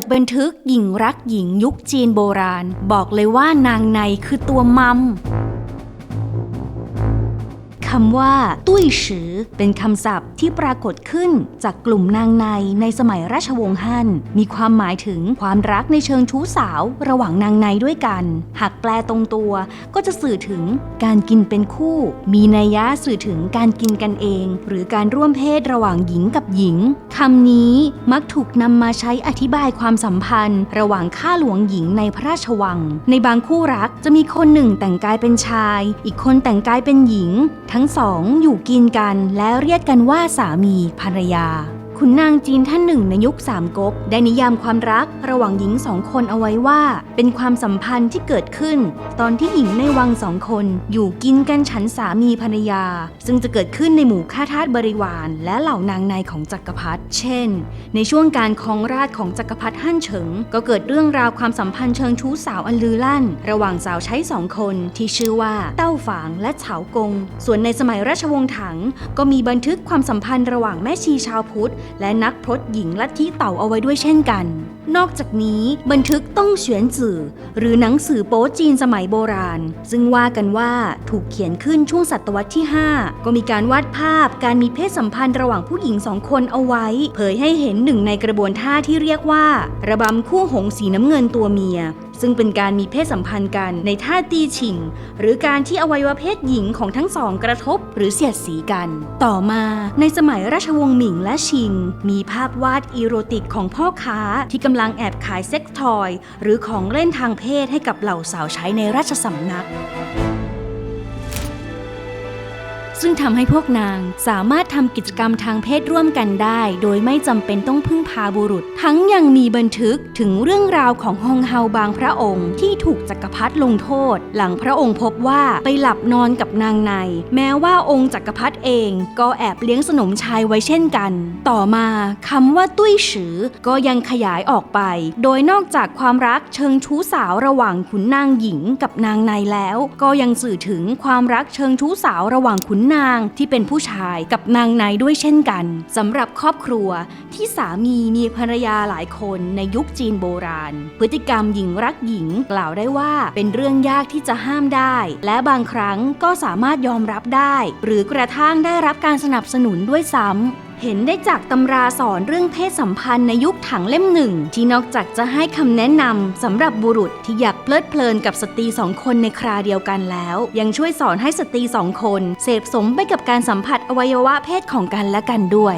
ดบันทึกหญิงรักหญิงยุคจีนโบราณ บอกเลยว่านางในคือตัวมัม คำว่า ตุ้ยสือ เป็นคำศัพท์ที่ปรากฏขึ้นจากกลุ่มนางในในสมัยราชวงศ์ฮั่น มีความหมายถึงความรักในเชิงชู้สาวระหว่างนางในด้วยกัน หากแปลตรงตัวก็จะสื่อถึงการกินเป็นคู่ มีนัยยะสื่อถึงการกินกันเอง หรือการร่วมเพศระหว่างหญิงกับหญิงคำนี้มักถูกนำมาใช้อธิบายความสัมพันธ์ ระหว่างข้าหลวงหญิงในพระราชวัง ในบางคู่รักจะมีคนหนึ่งแต่งกายเป็นชาย อีกคนแต่งกายเป็นหญิง ทั้งสองอยู่กินกันและเรียกกันว่าสามีภรรยา ขุนนางจีนท่านหนึ่งในยุคสามก๊กได้นิยามความรักระหว่างหญิงสองคนเอาไว้ว่า เป็นความสัมพันธ์ที่เกิดขึ้น ตอนที่หญิงในวังสองคน อยู่กินกันฉันสามีภรรยา ซึ่งจะเกิดขึ้นในหมู่ข้าทาสบริวาร และเหล่านางในของจักรพรรดิเช่น ในช่วงการครองราชของจักรพรรดิฮั่นเฉิง ก็เกิดเรื่องราวความสัมพันธ์เชิงชู้สาวอันลือลั่น ระหว่างสาวใช้สองคนที่ชื่อว่าเต้าฝางและเฉากง ส่วนในสมัยราชวงศ์ถัง ก็มีบันทึกความสัมพันธ์ระหว่างแม่ชีชาวพุทธและนักพรตหญิงลัทธิเต่าเอาไว้ด้วยเช่นกัน นอกจากนี้บันทึกต้องเฉียนจื่อหรือหนังสือโป๊จีนสมัยโบราณ ซึ่งว่ากันว่าถูกเขียนขึ้นช่วงศตวรรษที่ 5 ก็มีการวาดภาพการมีเพศสัมพันธ์ระหว่างผู้หญิงสองคนเอาไว้ เผยให้เห็นหนึ่งในกระบวนท่าที่เรียกว่า ระบำคู่หงสีน้ำเงินตัวเมีย ซึ่งเป็นการมีเพศสัมพันธ์กันในท่าตีฉิง หรือการที่อวัยวะเพศหญิงของทั้งสองกระทบหรือเสียดสีกัน ต่อมาในสมัยราชวงศ์หมิงและชิง มีภาพวาดอีโรติกของพ่อค้าที่กำลังแอบขายเซ็กทอย หรือของเล่นทางเพศให้กับเหล่าสาวใช้ในราชสำนัก ซึ่งทำให้พวกนางสามารถทำกิจกรรมทางเพศร่วมกันได้ โดยไม่จำเป็นต้องพึ่งพาบุรุษ ทั้งยังมีบันทึกถึงเรื่องราวของฮองเฮาบางพระองค์ที่ถูกจักรพรรดิลงโทษ หลังพระองค์พบว่าไปหลับนอนกับนางใน แม้ว่าองค์จักรพรรดิเองก็แอบเลี้ยงสนมชายไว้เช่นกัน ต่อมาคำว่าตุ้ยสือก็ยังขยายออกไป โดยนอกจากความรักเชิงชู้สาวระหว่างขุนนางหญิงกับนางในแล้ว ก็ยังสื่อถึงความรักเชิงชู้สาวระหว่างขุนนางที่เป็นผู้ชายกับนางในด้วยเช่นกันสำหรับครอบครัวที่สามีมีภรรยาหลายคนในยุคจีนโบราณ พฤติกรรมหญิงรักหญิงกล่าวได้ว่าเป็นเรื่องยากที่จะห้ามได้ และบางครั้งก็สามารถยอมรับได้ หรือกระทั่งได้รับการสนับสนุนด้วยซ้ำ เห็นได้จากตำราสอนเรื่องเพศสัมพันธ์ในยุคถังเล่มหนึ่ง ที่นอกจากจะให้คำแนะนำสำหรับบุรุษที่อยากเพลิดเพลินกับสตรีสองคนในคราเดียวกันแล้ว ยังช่วยสอนให้สตรีสองคน เสพสมไปกับการสัมผัสอวัยวะเพศของกันและกันด้วย